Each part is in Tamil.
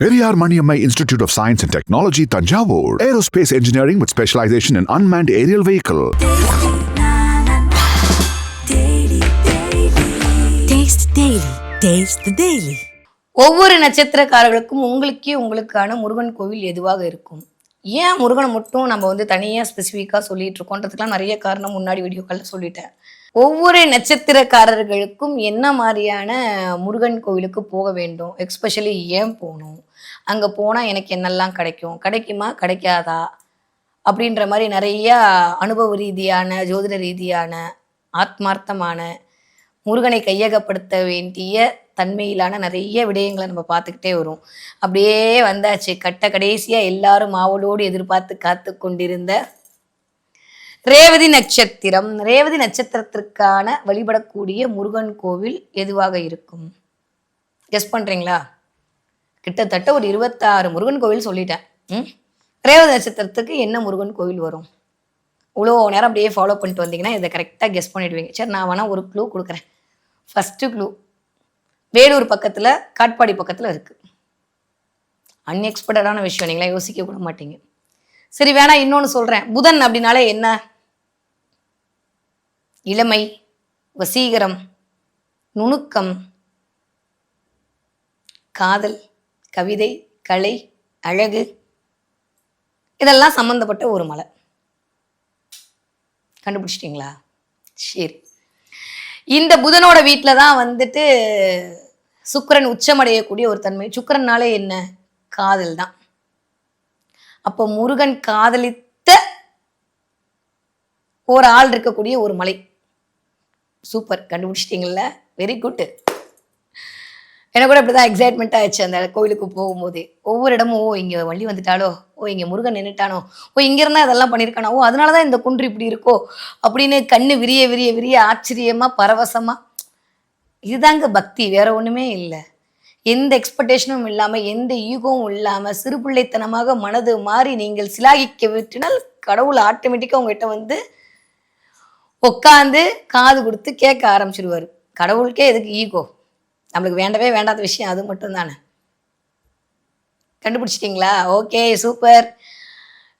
Periyar Maniammai Institute of Science and Technology, Tanjavur. Aerospace engineering with specialization in unmanned aerial vehicle. Taste Daily. Taste the Daily. ஒவ்வொரு நட்சத்திரக்காரர்களுக்கும் உங்களுக்கே உங்களுக்கான முருகன் கோவில் எதுவாக இருக்கும் ஏன் முருகனை மட்டும் நம்ம வந்து தனியாக ஸ்பெசிஃபிக்காக சொல்லிட்டு இருக்கோன்றதுக்கெலாம் நிறைய காரணம் முன்னாடி வீடியோக்களில் சொல்லிட்டேன் ஒவ்வொரு நட்சத்திரக்காரர்களுக்கும் என்ன மாதிரியான முருகன் கோவிலுக்கு போக வேண்டும்? எக்ஸ்பெஷலி ஏன் போகணும்? அங்கே போனால் எனக்கு என்னெல்லாம் கிடைக்கும்? கிடைக்குமா? கிடைக்காதா? அப்படின்ற மாதிரி நிறைய அனுபவ ரீதியான ஜோதிட ரீதியான ஆத்மார்த்தமான முருகனை கையகப்படுத்த வேண்டிய தன்மையிலான நிறைய விடயங்களை நம்ம பார்த்துக்கிட்டே வரும். அப்படியே வந்தாச்சு. கட்ட கடைசியாக எல்லாரும் மாவலோடு எதிர்பார்த்து காத்து கொண்டிருந்த ரேவதி நட்சத்திரம். ரேவதி நட்சத்திரத்திற்கான வழிபடக்கூடிய முருகன் கோவில் எதுவாக இருக்கும்? கெஸ் பண்ணுறீங்களா கிட்டத்தட்ட ஒரு இருபத்தாறு முருகன் கோவில் சொல்லிட்டேன். ம்? ரேவதி நட்சத்திரத்துக்கு என்ன முருகன் கோவில் வரும்? இவ்வளோ நேரம் அப்படியே ஃபாலோ பண்ணிட்டு வந்தீங்கன்னா இதை கரெக்டாக கெஸ் பண்ணிடுவீங்க. சரி நான் வேணால் ஒரு க்ளூ கொடுக்குறேன். ஃபஸ்ட்டு க்ளூ வேலூர் பக்கத்தில் காட்பாடி பக்கத்தில் இருக்குது அன்எக்ஸ்பெக்டடான விஷயம். நீங்களாம் யோசிக்க கூட மாட்டீங்க. சரி வேணா இன்னொன்று சொல்கிறேன் புதன் அப்படின்னாலே என்ன? இளமை வசீகரம் நுணுக்கம் காதல் கவிதை கலை அழகு இதெல்லாம் சம்மந்தப்பட்ட ஒரு மலை. கண்டுபிடிச்சிட்டிங்களா? சரி. இந்த புதனோட வீட்டில் தான் வந்துட்டு சுக்கரன் உச்சமடையக்கூடிய ஒரு தன்மை. சுக்கரன்னாலே என்ன? காதல் தான். அப்போ முருகன் காதலித்த ஒரு ஆள் இருக்கக்கூடிய ஒரு மலை. சூப்பர். கண்டுபிடிச்சிட்டிங்கள வெரி குட்டு எனக்கு கூட அப்படிதான் எக்ஸைட்மெண்ட் ஆயிடுச்சு அந்த கோவிலுக்கு போகும்போது. ஒவ்வொரு இடமும் ஓ இங்கே வள்ளி வந்துட்டாலோ ஓ இங்கே முருகன் நின்றுட்டானோ ஓ இங்கே இருந்தால் இதெல்லாம் பண்ணியிருக்கானோ? ஓ அதனால தான் இந்த குன்று இப்படி இருக்கோ? அப்படின்னு கண்ணு விரிய விரிய விரிய ஆச்சரியமாக பரவசமாக இதுதாங்க பக்தி வேற ஒன்றுமே இல்லை. எந்த எக்ஸ்பெக்டேஷனும் இல்லாமல் எந்த ஈகோவும் இல்லாமல் சிறுபிள்ளைத்தனமாக மனது மாறி நீங்கள் சிலாகிக்க விட்டினால் கடவுள் ஆட்டோமேட்டிக்காக உங்ககிட்ட வந்து உட்காந்து காது கொடுத்து கேட்க ஆரம்பிச்சிடுவார் கடவுளுக்கே எதுக்கு ஈகோ? நம்மளுக்கு வேண்டவே வேண்டாத விஷயம் அது மட்டும் தானே கண்டுபிடிச்சிட்டிங்களா? Okay super.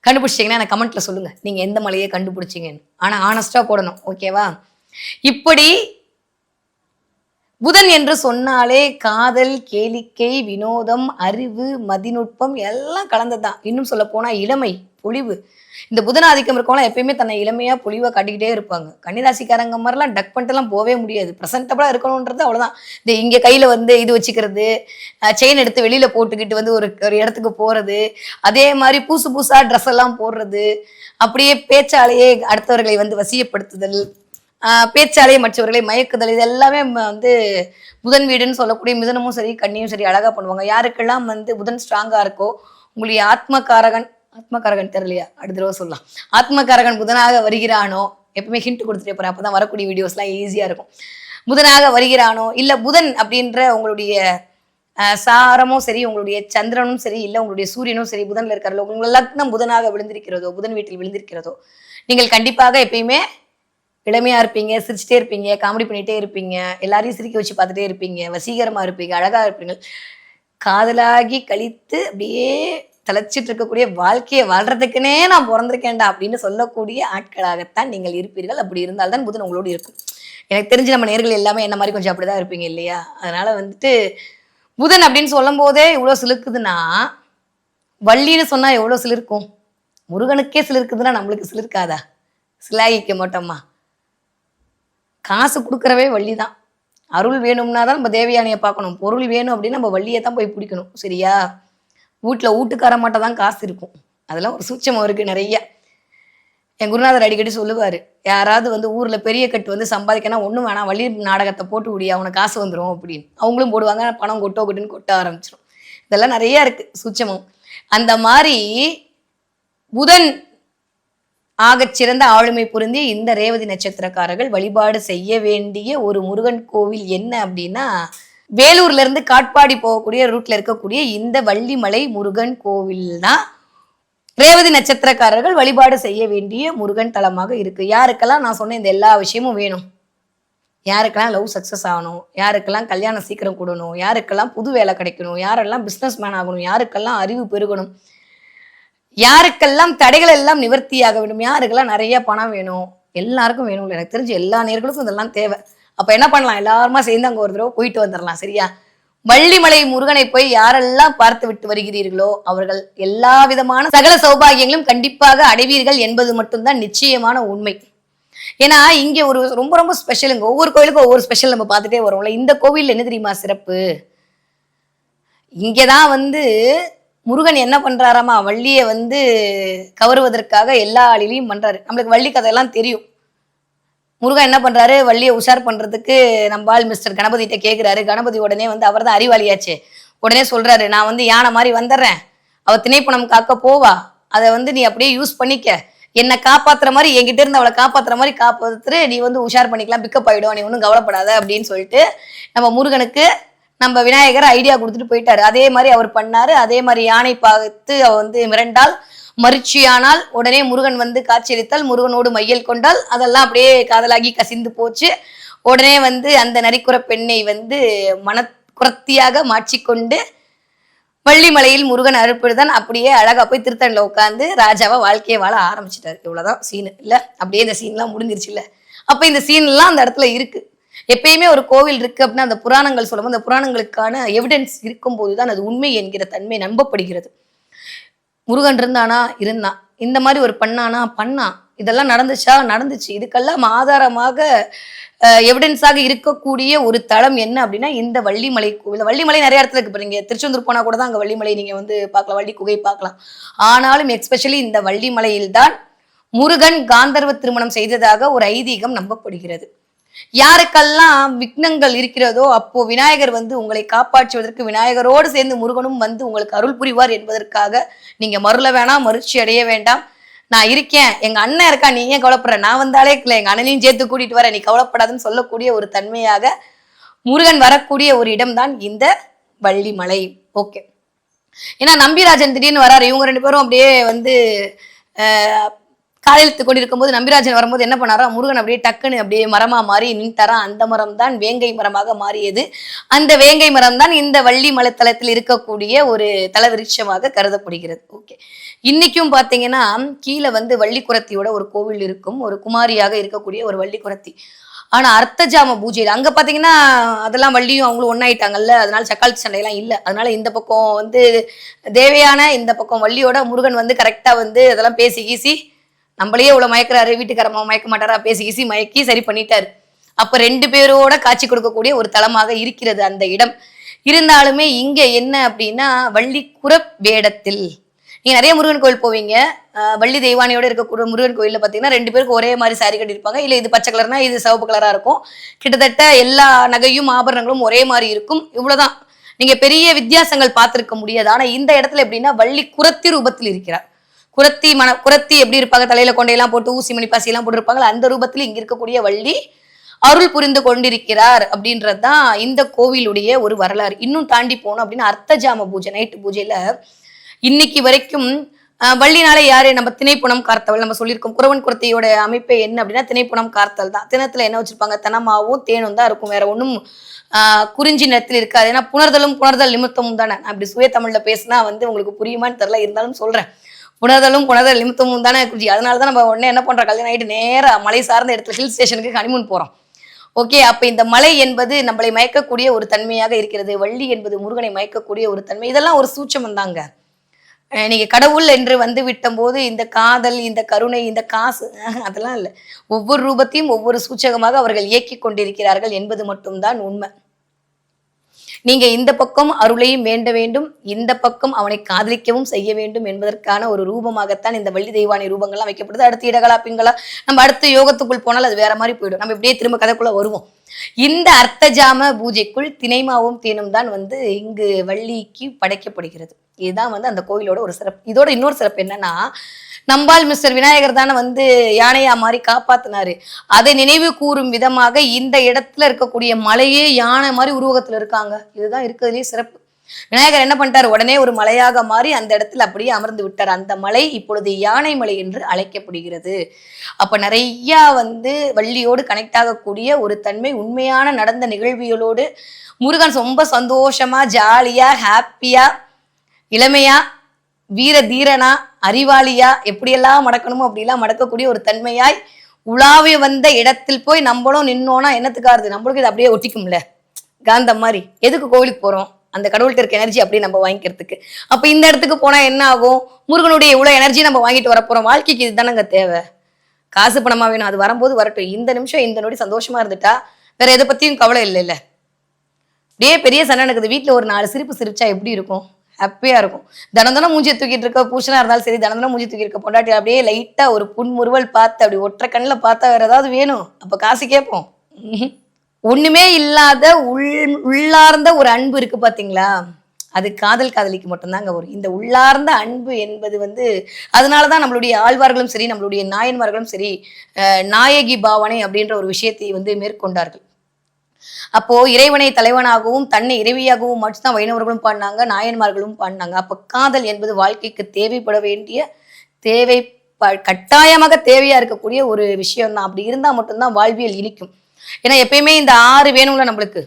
கண்டுபிடிச்சிட்டிங்கன்னா எனக்கு கமெண்ட்ல சொல்லுங்க. நீங்க எந்த மலையை கண்டுபிடிச்சிங்கன்னு. ஆனா ஆனஸ்டா போடணும் ஓகேவா இப்படி புதன் என்று சொன்னாலே காதல் கேளிக்கை வினோதம் அறிவு மதிநுட்பம் எல்லாம் கலந்ததுதான். இன்னும் சொல்ல போனா இளமை. பொழிவு இந்த புதன் ஆதிக்கம் இருக்கவங்களாம் எப்பயுமே தன்னை இளமையா பொழிவாக காட்டிக்கிட்டே இருப்பாங்க. கன்னிராசிக்காரங்க மாதிரிலாம் டக் பண்ணிட்டுலாம் போவே முடியாது. ப்ரெசன்டபுளா இருக்கணுன்றது அவ்வளவுதான். இந்த இங்க கையில வந்து இது வச்சுக்கிறது செயின் எடுத்து வெளியில போட்டுக்கிட்டு வந்து ஒரு ஒரு இடத்துக்கு போறது அதே மாதிரி புதுசு பூசாக ட்ரெஸ் எல்லாம் போடுறது அப்படியே பேச்சாலேயே அடுத்தவர்களை வந்து வசியப்படுத்துதல் பேச்சாலே மற்றவர்களை மயக்குதல் இது எல்லாமே வந்து புதன் வீடுன்னு சொல்லக்கூடிய மிதனமும் சரி கண்ணியும் சரி அழகா பண்ணுவாங்க. யாருக்கெல்லாம் வந்து புதன் ஸ்ட்ராங்கா இருக்கோ உங்களுடைய ஆத்மகாரகன் ஆத்மகாரகன் தெரியலையா? அடுத்த தடவை சொல்லலாம். ஆத்மகாரகன் புதனாக வருகிறானோ? எப்பவுமே ஹிண்ட் கொடுத்துட்டே போறேன். அப்பதான் வரக்கூடிய வீடியோஸ்லாம் ஈஸியா இருக்கும். புதனாக வருகிறானோ? இல்ல புதன் அப்படின்ற உங்களுடைய சாரமும் சரி உங்களுடைய சந்திரனும் சரி இல்ல உங்களுடைய சூரியனும் சரி புதன்ல இருக்கிறதோ உங்கள் லக்னம் புதனாக விழுந்திருக்கிறதோ புதன் வீட்டில் விழுந்திருக்கிறதோ நீங்கள் கண்டிப்பாக எப்பயுமே இளமையா இருப்பீங்க சிரிச்சுட்டே இருப்பீங்க காமெடி பண்ணிகிட்டே இருப்பீங்க எல்லாரையும் சிரிக்க வச்சு பார்த்துட்டே இருப்பீங்க வசீகரமா இருப்பீங்க அழகா இருப்பீங்க. காதலாகி கழித்து அப்படியே தலைச்சிட்டு இருக்கக்கூடிய வாழ்க்கையை வாழ்றதுக்குனே நான் பிறந்திருக்கேன்டா அப்படின்னு சொல்லக்கூடிய ஆட்களாகத்தான் நீங்கள் இருப்பீர்கள். அப்படி இருந்தால்தான் புதன் உங்களோடு இருக்கும். எனக்கு தெரிஞ்சு நம்ம நேர்கள் எல்லாமே என்ன மாதிரி கொஞ்சம் அப்படிதான் இருப்பீங்க இல்லையா? அதனால வந்துட்டு புதன் அப்படின்னு சொல்லும் போதே இவ்வளோ சிலுக்குதுன்னா வள்ளின்னு சொன்னா எவ்வளோ சிலிர்க்கும்? முருகனுக்கே சிலிருக்குதுன்னா நம்மளுக்கு சிலிருக்காதா? சிலாகிக்க மாட்டோமா? காசு கொடுக்குறவே வள்ளி தான் அருள் வேணும்னா தான் நம்ம தேவயானியை பார்க்கணும். பொருள் வேணும் அப்படின்னா நம்ம வள்ளியை தான் போய் பிடிக்கணும். சரியா? வீட்டில் வீட்டுக்கார மாட்ட தான் காசு இருக்கும். அதெல்லாம் ஒரு சூட்சமம் இருக்குது நிறைய. என் குருநாதர் அடிக்கடி சொல்லுவார் யாராவது வந்து ஊரில் பெரிய கட்டு வந்து சம்பாதிக்கனா ஒன்றும் வேணாம் வள்ளி நாடகத்தை போட்டு விடிய அவனுக்கு காசு வந்துடும் அப்படின்னு. அவங்களும் போடுவாங்க பணம் கொட்டோ கொட்டுன்னு கொட்ட ஆரம்பிச்சிடும் இதெல்லாம் நிறைய இருக்குது சூட்சமம். அந்த மாதிரி புதன் ஆகச் சிறந்த ஆளுமை பொருந்திய இந்த ரேவதி நட்சத்திரக்காரர்கள் வழிபாடு செய்ய வேண்டிய ஒரு முருகன் கோவில் என்ன அப்படின்னா வேலூர்ல இருந்து காட்பாடி போகக்கூடிய ரூட்ல இருக்கக்கூடிய இந்த வள்ளிமலை முருகன் கோவில் தான் ரேவதி நட்சத்திரக்காரர்கள் வழிபாடு செய்ய வேண்டிய முருகன் தலமாக இருக்கு. யாருக்கெல்லாம் நான் சொன்ன இந்த எல்லா விஷயமும் வேணும்? யாருக்கெல்லாம் லவ் சக்ஸஸ் ஆகணும்? யாருக்கெல்லாம் கல்யாணம் சீக்கிரம் கூடணும்? யாருக்கெல்லாம் புது வேலை கிடைக்கணும்? யாரெல்லாம் பிஸ்னஸ் மேன் ஆகணும்? யாருக்கெல்லாம் அறிவு பெருகணும்? யாருக்கெல்லாம் தடைகள் எல்லாம் நிவர்த்தியாக வேண்டும்? யாருக்கெல்லாம் நிறைய பணம் வேணும்? எல்லாருக்கும் வேணும் எனக்கு தெரிஞ்சு எல்லா நேர்களுக்கும் இதெல்லாம் தேவை. அப்போ என்ன பண்ணலாம்? எல்லாருமா சேர்ந்து அங்கே ஒரு தடவை போயிட்டு வந்துடலாம் சரியா? வள்ளிமலை முருகனை போய் யாரெல்லாம் பார்த்து விட்டு வருகிறீர்களோ அவர்கள் எல்லா விதமான சகல சௌபாகியங்களும் கண்டிப்பாக அடைவீர்கள் என்பது மட்டும்தான் நிச்சயமான உண்மை. ஏன்னா இங்கே ஒரு ரொம்ப ரொம்ப ஸ்பெஷலுங்க ஒவ்வொரு கோயிலுக்கும் ஒவ்வொரு ஸ்பெஷல் நம்ம பார்த்துட்டே வரோம்ல இந்த கோவில் என்ன தெரியுமா சிறப்பு? இங்கதான் வந்து முருகன் என்ன பண்றாராமா? வள்ளியை வந்து கவருவதற்காக எல்லா அழிலையும் பண்றாரு. நம்மளுக்கு வள்ளி கதையெல்லாம் தெரியும். முருகன் என்ன பண்றாரு? வள்ளியை உஷார் பண்றதுக்கு நம்ம ஆள் மிஸ்டர் கணபதிகிட்ட கேட்குறாரு கணபதி உடனே வந்து அவர் தான் அறிவாளியாச்சு. உடனே சொல்றாரு நான் வந்து யானை மாதிரி வந்துடுறேன். அவ திணைப்பணம் காக்க போவா. அதை வந்து நீ அப்படியே யூஸ் பண்ணிக்க. என்னை காப்பாத்துற மாதிரி என்கிட்ட இருந்து அவளை காப்பாத்துற மாதிரி காப்பாத்துட்டு நீ வந்து உஷார் பண்ணிக்கலாம். பிக்கப் ஆயிடும். நீ ஒன்றும் கவலைப்படாத. அப்படின்னு சொல்லிட்டு நம்ம முருகனுக்கு நம்ம விநாயகர் ஐடியா கொடுத்துட்டு போயிட்டாரு. அதே மாதிரி அவர் பண்ணாரு. அதே மாதிரி யானை பார்த்து அவ வந்து மிரண்டால் மறுச்சியானால் உடனே முருகன் வந்து காட்சியளித்தால் முருகனோடு மையல் கொண்டால் அதெல்லாம் அப்படியே காதலாகி கசிந்து போச்சு. உடனே வந்து அந்த நரிக்குற பெண்ணை வந்து மனக்குறத்தியாக மாற்றிக்கொண்டு வள்ளிமலையில் முருகன் அறுப்பிடுதான் அப்படியே அழகா போய் திருத்தணில உட்காந்து ராஜாவை வாழ்க்கையை வாழ ஆரம்பிச்சிட்டாரு. இவ்வளவுதான் சீனு இல்ல. அப்படியே இந்த சீன்லாம் முடிஞ்சிருச்சு இல்ல அப்ப இந்த சீன் எல்லாம் அந்த இடத்துல இருக்கு. எப்பயுமே ஒரு கோவில் இருக்கு அப்படின்னா அந்த புராணங்கள் சொல்லும்போது அந்த புராணங்களுக்கான எவிடன்ஸ் இருக்கும்போது தான் அது உண்மை என்கிற தன்மை நம்பப்படுகிறது. முருகன் இருந்தானா? இருந்தான். இந்த மாதிரி ஒரு பண்ணானா? பண்ணான். இதெல்லாம் நடந்துச்சா? நடந்துச்சு. இதுக்கெல்லாம் ஆதாரமாக எவிடன்ஸாக இருக்கக்கூடிய ஒரு தளம் என்ன அப்படின்னா இந்த வள்ளிமலை கோவில். வள்ளிமலை நிறைய இடத்துல இருக்கு. பாருங்க திருச்செந்தூர் போனா கூட தான் அங்க வள்ளிமலை நீங்க வந்து பார்க்கலாம். வள்ளி குகை பார்க்கலாம். ஆனாலும் எக்ஸ்பெஷலி இந்த வள்ளிமலையில்தான் முருகன் காந்தர்வ திருமணம் செய்ததாக ஒரு ஐதீகம் நம்பப்படுகிறது. யாருக்கெல்லாம் விக்னங்கள் இருக்கிறதோ அப்போ விநாயகர் வந்து உங்களை காப்பாற்றுவதற்கு விநாயகரோடு சேர்ந்து முருகனும் வந்து உங்களுக்கு அருள் புரிவார் என்பதற்காக நீங்க மருள வேணாம் மறுச்சி அடைய வேண்டாம். நான் இருக்கேன். எங்க அண்ணன் இருக்கா நீ ஏன் கவலைப்படுற? நான் வந்தாலே இல்லை எங்க அண்ணனையும் சேர்த்து கூட்டிட்டு வர நீ கவலைப்படாதுன்னு சொல்லக்கூடிய ஒரு தன்மையாக முருகன் வரக்கூடிய ஒரு இடம்தான் இந்த வள்ளிமலை. ஓகே ஏன்னா நம்பிராஜன் திடீர்னு வராரு. இவங்க ரெண்டு பேரும் அப்படியே வந்து அஹ், கொண்டிருக்கும் போது நம்பிராஜன் வரும்போது என்ன பண்ணாரா முருகன் அப்படியே டக்குன்னு அப்படியே மரமா மாறி நின்றாரா அந்த மரம் தான் வேங்கை மரமாக மாறியது. அந்த வேங்கை மரம் தான் இந்த வள்ளி மலைத்தளத்தில் இருக்கக்கூடிய ஒரு தலவிருட்சமாக கருதப்படுகிறது. ஓகே இன்னைக்கும் பாத்தீங்கன்னா கீழே வந்து வள்ளிக்குரத்தியோட ஒரு கோவில் இருக்கும். ஒரு குமாரியாக இருக்கக்கூடிய ஒரு வள்ளிக்குரத்தி. ஆனா அர்த்தஜாம பூஜையில் அங்க பாத்தீங்கன்னா அதெல்லாம் வள்ளியும் அவங்களும் ஒன்னாயிட்டாங்கல்ல அதனால சக்காலத்து சண்டையெல்லாம் இல்லை. அதனால இந்த பக்கம் வந்து தேவையான இந்த பக்கம் வள்ளியோட முருகன் வந்து கரெக்டா வந்து அதெல்லாம் பேசி கீசி நம்மளையே இவ்வளவு மயக்கிறாரு வீட்டுக்காரமா மயக்க மாட்டாரா? பேசி கீசி மயக்கி சரி பண்ணிட்டாரு. அப்ப ரெண்டு பேரோட காட்சி கொடுக்கக்கூடிய ஒரு தளமாக இருக்கிறது அந்த இடம். இருந்தாலுமே இங்க என்ன அப்படின்னா வள்ளி குரப் வேடத்தில். நீங்க நிறைய முருகன் கோயில் போவீங்க. வள்ளி தெய்வானியோட இருக்கக்கூடிய முருகன் கோயிலில் பாத்தீங்கன்னா ரெண்டு பேருக்கு ஒரே மாதிரி சாரி கட்டியிருப்பாங்க. இல்ல இது பச்சை கலர்னா இது சிவப்பு கலரா இருக்கும். கிட்டத்தட்ட எல்லா நகையும் ஆபரணங்களும் ஒரே மாதிரி இருக்கும். இவ்வளவுதான். நீங்க பெரிய வித்தியாசங்கள் பார்த்துருக்க முடியாது. ஆனா இந்த இடத்துல எப்படின்னா வள்ளி குரத்தி ரூபத்தில் இருக்கிறார். குரத்தி மன குரத்தி எப்படி இருப்பாங்க? தலையில கொண்டையெல்லாம் போட்டு ஊசி மணி பாசி எல்லாம் போட்டிருப்பாங்க அந்த ரூபத்தில் இங்க இருக்கக்கூடிய வள்ளி அருள் புரிந்து கொண்டிருக்கிறார் அப்படின்றது தான் இந்த கோவிலுடைய ஒரு வரலாறு. இன்னும் தாண்டி போனோம் அப்படின்னா அர்த்தஜாம பூஜை நைட்டு பூஜையில இன்னைக்கு வரைக்கும் வள்ளினால வள்ளினாலே யாரு? நம்ம திணைப்புணம் கார்த்தவள். நம்ம சொல்லியிருக்கோம் குறவன் குரத்தையோட அமைப்பு என்ன அப்படின்னா திணைப்புணம் கார்த்தல் தான். தினத்துல என்ன வச்சிருப்பாங்க? தனமாவும் தேனும் தான் இருக்கும். வேற ஒன்றும் குறிஞ்சி நிறத்தில் இருக்காது. ஏன்னா புணர்தலும் புணர்தல் நிமித்தமும் தானே. நான் அப்படி சுய தமிழ்ல பேசினா வந்து உங்களுக்கு புரியுமான்னு தெரியல. இருந்தாலும் சொல்றேன். புணர்தலும் புணர்தல் நிமித்தமும் தானே குறிஞ்சி அதனால தான் நம்ம உடனே என்ன பண்றோம்? கல்யாணம் ஆகிட்டு நேராக மலை சார்ந்த இடத்துல ஹில் ஸ்டேஷனுக்கு ஹனிமூன் போறோம். ஓகே அப்ப இந்த மலை என்பது நம்மளை மயக்கக்கூடிய ஒரு தன்மையாக இருக்கிறது. வள்ளி என்பது முருகனை மயக்கக்கூடிய ஒரு தன்மை. இதெல்லாம் ஒரு சூட்சம் தாங்க. நீங்கள் நீங்க கடவுள் என்று வந்து விட்டம்போது இந்த காதல் இந்த கருணை இந்த காசு அதெல்லாம் இல்லை. ஒவ்வொரு ரூபத்தையும் ஒவ்வொரு சூச்சகமாக அவர்கள் இயக்கி கொண்டிருக்கிறார்கள் என்பது மட்டும்தான் உண்மை. நீங்க இந்த பக்கம் அருளையும் வேண்ட வேண்டும் இந்த பக்கம் அவனை காதலிக்கவும் செய்ய வேண்டும் என்பதற்கான ஒரு ரூபமாகத்தான் இந்த வள்ளி தெய்வானை ரூபங்கள்லாம் வைக்கப்படுது. அடுத்து இடகலா பிங்களா நம்ம அடுத்த யோகத்துக்குள் போனால் அது வேற மாதிரி போயிடும். நம்ம இப்படியே திரும்ப கதைக்குள்ள வருவோம். இந்த அர்த்தஜாம பூஜைக்குள் தினைமாவும் தேனும் தான் வந்து இங்கு வள்ளிக்கு படைக்கப்படுகிறது. இதுதான் வந்து அந்த கோயிலோட ஒரு சிறப்பு. இதோட இன்னொரு சிறப்பு என்னன்னா நம்பால் மிஸ்டர் விநாயகர் தானே வந்து யானையா மாதிரி காப்பாத்தினாரு. அதை நினைவு கூறும் விதமாக இந்த இடத்துல இருக்கக்கூடிய மலையே யானை மாதிரி உருவகத்துல இருக்காங்க. இதுதான் இருக்கிறதுலேயே சிறப்பு. விநாயகர் என்ன பண்ணிட்டார்? உடனே ஒரு மலையாக மாறி அந்த இடத்துல அப்படியே அமர்ந்து விட்டார். அந்த மலை இப்பொழுது யானை மலை என்று அழைக்கப்படுகிறது. அப்ப நிறைய வந்து வள்ளியோடு கனெக்ட் ஆகக்கூடிய ஒரு தன்மை உண்மையான நடந்த நிகழ்வுகளோடு முருகன் ரொம்ப சந்தோஷமா ஜாலியா ஹாப்பியா இளமையா வீர தீரனா அறிவாளியா எப்படியெல்லாம் மடக்கணுமோ அப்படிலாம் மடக்கக்கூடிய ஒரு தன்மையாய் உலாவி வந்த இடத்தில் போய் நம்மளும் நின்னோன்னா என்னத்துக்காருது நம்மளுக்கு இது அப்படியே ஒட்டிக்கும்ல. காந்தம் மாதிரி. எதுக்கு கோவிலுக்கு போறோம்? அந்த கடவுள்கிட்ட இருக்க எனர்ஜி அப்படியே நம்ம வாங்கிக்கிறதுக்கு. அப்ப இந்த இடத்துக்கு போனா என்ன ஆகும்? முருகனுடைய இவ்வளவு எனர்ஜி நம்ம வாங்கிட்டு வரப்போறோம். வாழ்க்கைக்கு இதுதானங்க தேவை. காசு பணமா வேணும். அது வரும்போது வரட்டும். இந்த நிமிஷம் இந்த நொடி சந்தோஷமா இருந்துட்டா வேற எதை பத்தியும் கவலை இல்லை இல்ல அப்படியே பெரிய சண்டை நடக்குது. வீட்ல ஒரு நாலு சிரிப்பு சிரிச்சா எப்படி இருக்கும்? ஹாப்பியா இருக்கும். தினம் தினம் மூஞ்சி தூக்கிட்டு இருக்க பூஷனா இருந்தாலும் சரி தினம் தினம் மூஞ்சி தூக்கி இருக்க பொண்டாட்டி அப்படியே லைட்டா ஒரு புன்முறுவல் பார்த்து அப்படி ஒற்றை கண்ணில் பார்த்தா வேற ஏதாவது வேணும். அப்ப காசு கேட்போம். ஒன்றுமே ஒண்ணுமே இல்லாத உள் உள்ளார்ந்த ஒரு அன்பு இருக்கு பாத்தீங்களா? அது காதல் காதலிக்கு மட்டும்தாங்க வரும். இந்த உள்ளார்ந்த அன்பு என்பது வந்து அதனாலதான் நம்மளுடைய ஆழ்வார்களும் சரி நம்மளுடைய நாயன்மார்களும் சரி நாயகி பாவனை அப்படின்ற ஒரு விஷயத்தை வந்து மேற்கொண்டார்கள். அப்போ இறைவனை தலைவனாகவும் தன்னை இறைவியாகவும் மட்டும்தான் வைணவர்களும் பாடினாங்க நாயன்மார்களும் பாடினாங்க. அப்போ காதல் என்பது வாழ்க்கைக்கு தேவைப்பட வேண்டிய தேவை ப- கட்டாயமாக தேவையா இருக்கக்கூடிய ஒரு விஷயம் தான் அப்படி இருந்தா மட்டும்தான் வாழ்வியல் இனிக்கும். ஏன்னா எப்பயுமே இந்த ஆறு வேணும்ல நம்மளுக்கு.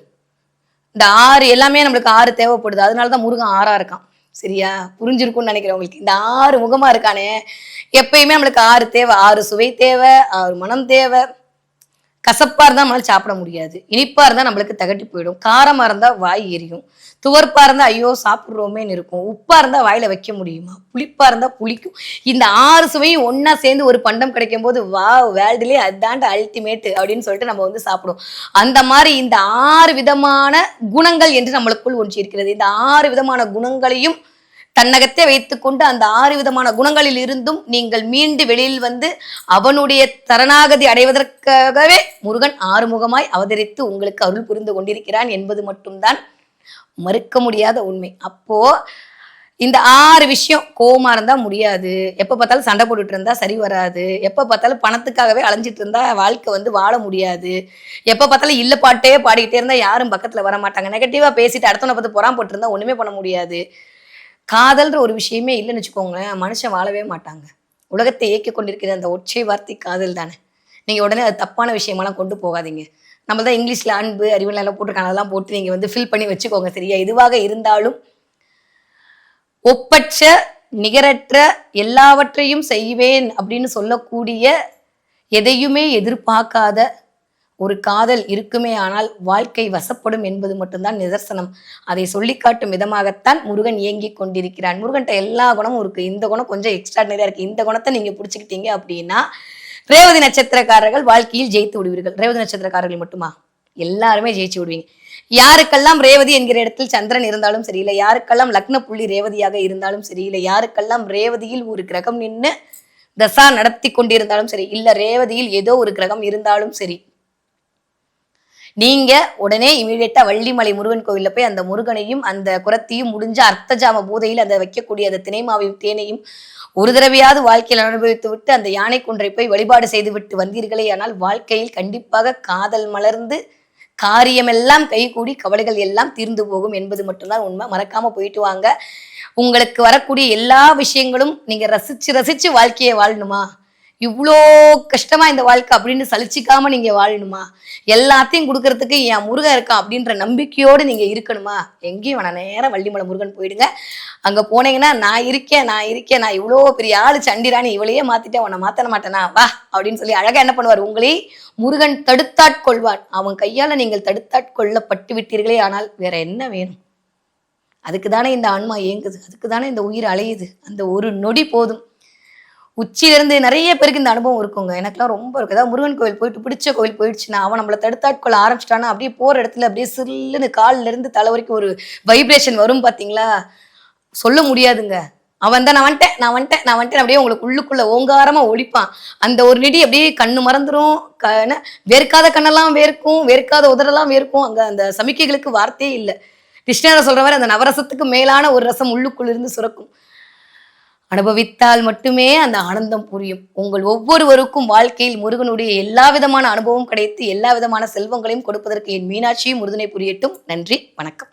இந்த ஆறு எல்லாமே நம்மளுக்கு ஆறு தேவைப்படுது. அதனால தான் முருகன் ஆறா இருக்கான். சரியா? புரிஞ்சிருக்கும்னு நினைக்கிறேன் உங்களுக்கு இந்த ஆறு முகமா இருக்கானே. எப்பயுமே நம்மளுக்கு ஆறு தேவை. ஆறு சுவை தேவை ஆறு மனம் தேவை. கசப்பா இருந்தா நம்மளால சாப்பிட முடியாது. இனிப்பா இருந்தா நம்மளுக்கு தகட்டி போயிடும். காரமா இருந்தா வாய் எரியும். துவர்ப்பா இருந்தா ஐயோ சாப்பிடுறோமேன்னு இருக்கும். உப்பா இருந்தா வாயில வைக்க முடியுமா? புளிப்பா இருந்தா புளிக்கும். இந்த ஆறு சுவையும் ஒன்றா சேர்ந்து ஒரு பண்டம் கிடைக்கும் போது வா வேர்ல்டுலேயே அதாண்ட அல்டிமேட் அப்படின்னு சொல்லிட்டு நம்ம வந்து சாப்பிடுவோம் அந்த மாதிரி இந்த ஆறு விதமான குணங்கள் என்று நம்மளுக்குள் ஒன்று இருக்கிறது. இந்த ஆறு விதமான குணங்களையும் தன்னகத்தே வைத்துக்கொண்டு அந்த ஆறு விதமான குணங்களில் இருந்தும் நீங்கள் மீண்டு வெளியில் வந்து அவனுடைய தரணாகதி அடைவதற்காகவே முருகன் ஆறுமுகமாய் அவதரித்து உங்களுக்கு அருள் புரிந்து கொண்டிருக்கிறான் என்பது மட்டும்தான் மறுக்க முடியாத உண்மை. அப்போ இந்த ஆறு விஷயம் கோவமா இருந்தா முடியாது. எப்ப பார்த்தாலும் சண்டை போட்டுட்டு இருந்தா சரி வராது. எப்ப பார்த்தாலும் பணத்துக்காகவே அலைஞ்சிட்டு இருந்தா வாழ்க்கை வந்து வாழ முடியாது. எப்ப பார்த்தாலும் இல்ல பாட்டே பாடிக்கிட்டே இருந்தா யாரும் பக்கத்துல வர மாட்டாங்க. நெகட்டிவா பேசிட்டு அடுத்தவனை பார்த்து புறாம போட்டு இருந்தா ஒண்ணுமே பண்ண முடியாது. காதல்ன்ற ஒரு விஷயமே இல்லைன்னு வச்சுக்கோங்களேன். மனுஷன் வாழவே மாட்டாங்க. உலகத்தை இயக்கி கொண்டிருக்கிற அந்த ஒற்றை வார்த்தை காதல் தானே. நீங்கள் உடனே அது தப்பான விஷயமெல்லாம் கொண்டு போகாதீங்க. நம்ம தான் இங்கிலீஷில் அன்பு அறிவுலாம் எல்லாம் போட்டிருக்காங்க. அதெல்லாம் போட்டு நீங்கள் வந்து ஃபில் பண்ணி வச்சுக்கோங்க சரியா? எதுவாக இருந்தாலும் ஒப்பற்ற நிகரற்ற எல்லாவற்றையும் செய்வேன் அப்படின்னு சொல்லக்கூடிய எதையுமே எதிர்பார்க்காத ஒரு காதல் இருக்குமே ஆனால் வாழ்க்கை வசப்படும் என்பது மட்டும்தான் நிதர்சனம். அதை சொல்லிக்காட்டும் விதமாகத்தான் முருகன் இயங்கி கொண்டிருக்கிறான் முருகன்ட்ட எல்லா குணமும் இருக்கு. இந்த குணம் கொஞ்சம் எக்ஸ்ட்ராடனரியா இருக்கு. இந்த குணத்தை நீங்க பிடிச்சிக்கிட்டீங்க அப்படின்னா ரேவதி நட்சத்திரக்காரர்கள் வாழ்க்கையில் ஜெயித்து விடுவீர்கள். ரேவதி நட்சத்திரக்காரர்கள் மட்டுமா? எல்லாருமே ஜெயிச்சு விடுவீங்க. யாருக்கெல்லாம் ரேவதி என்கிற இடத்தில் சந்திரன் இருந்தாலும் சரி இல்லை யாருக்கெல்லாம் லக்ன புள்ளி ரேவதியாக இருந்தாலும் சரி இல்லை யாருக்கெல்லாம் ரேவதியில் ஒரு கிரகம் நின்று தசா நடத்தி கொண்டிருந்தாலும் சரி இல்ல ரேவதியில் ஏதோ ஒரு கிரகம் இருந்தாலும் சரி நீங்க உடனே இமீடியட்டா வள்ளிமலை முருகன் கோயிலில் போய் அந்த முருகனையும் அந்த குரத்தையும் முடிஞ்ச அர்த்தஜாம பூதையில் அதை வைக்கக்கூடிய அந்த தினைமாவையும் தேனையும் ஒரு தடவையாவது வாழ்க்கையில் அனுபவித்து விட்டு அந்த யானை குன்றை போய் வழிபாடு செய்து விட்டு வந்தீர்களே ஆனால் வாழ்க்கையில் கண்டிப்பாக காதல் மலர்ந்து காரியமெல்லாம் கைகூடி கவலைகள் எல்லாம் தீர்ந்து போகும் என்பது மட்டும்தான் உண்மை. மறக்காம போயிட்டு வாங்க. உங்களுக்கு வரக்கூடிய எல்லா விஷயங்களும் நீங்க ரசிச்சு ரசிச்சு வாழ்க்கையை வாழணுமா? இவ்வளோ கஷ்டமா இந்த வாழ்க்கை அப்படின்னு சலிச்சிக்காம நீங்க வாழணுமா? எல்லாத்தையும் கொடுக்கறதுக்கு என் முருகன் இருக்கான் அப்படின்ற நம்பிக்கையோடு நீங்க இருக்கணுமா? எங்கேயும் வேணாம் நேரம் வள்ளிமலை முருகன் போயிடுங்க. அங்க போனீங்கன்னா நான் இருக்கேன் நான் இருக்கேன் நான் இவ்வளோ பெரிய ஆளு சண்டிராணி இவளையே மாத்திட்டேன் உன்னை மாத்தன மாட்டேனா? வா அப்படின்னு சொல்லி அழகா என்ன பண்ணுவார்? உங்களை முருகன் தடுத்தாட்கொள்வான் அவன் கையால நீங்கள் தடுத்தாட்கொள்ளப்பட்டு விட்டீர்களே ஆனால் வேற என்ன வேணும்? அதுக்கு தானே இந்த ஆன்மா இயங்குது அதுக்கு தானே இந்த உயிர் அலையுது. அந்த ஒரு நொடி போதும். உச்சியிலிருந்து நிறைய பேருக்கு இந்த அனுபவம் இருக்குங்க. எனக்குலாம் ரொம்ப இருக்கு. ஏதாவது முருகன் கோவில் போயிட்டு பிடிச்ச கோவில் போயிடுச்சுன்னா அவன் நம்மளை தடுத்தாட்கொள்ள ஆரம்பிச்சிட்டானா அப்படியே போற இடத்துல அப்படியே சில்லுன்னு கால்ல இருந்து தலை வரைக்கும் ஒரு வைப்ரேஷன் வரும் பாத்தீங்களா? சொல்ல முடியாதுங்க. அவன் தான் நான் வந்துட்டேன் நான் வந்துட்டேன் நான் வந்துட்டேன். அப்படியே உங்களுக்கு உள்ளுக்குள்ள ஓங்காரமா ஒழிப்பான். அந்த ஒரு நிடி அப்படியே கண்ணு மறந்துடும் க- என்ன, வேர்க்காத கண்ணெல்லாம் வேர்க்கும் வேர்க்காத உதரெல்லாம் வேர்க்கும். அங்க அந்த சமிக்கைகளுக்கு வார்த்தையே இல்லை. கிருஷ்ணரை சொல்ற மாதிரி அந்த நவரசத்துக்கு மேலான ஒரு ரசம் உள்ளுக்குள்ள இருந்து சுரக்கும். அனுபவித்தால் மட்டுமே அந்த ஆனந்தம் புரியும். உங்கள் ஒவ்வொருவருக்கும் வாழ்க்கையில் முருகனுடைய எல்லா விதமான அனுபவம் கிடைத்து எல்லா விதமான செல்வங்களையும் கொடுப்பதற்கு என் மீனாட்சியும் முருதனை புரியட்டும். நன்றி வணக்கம்.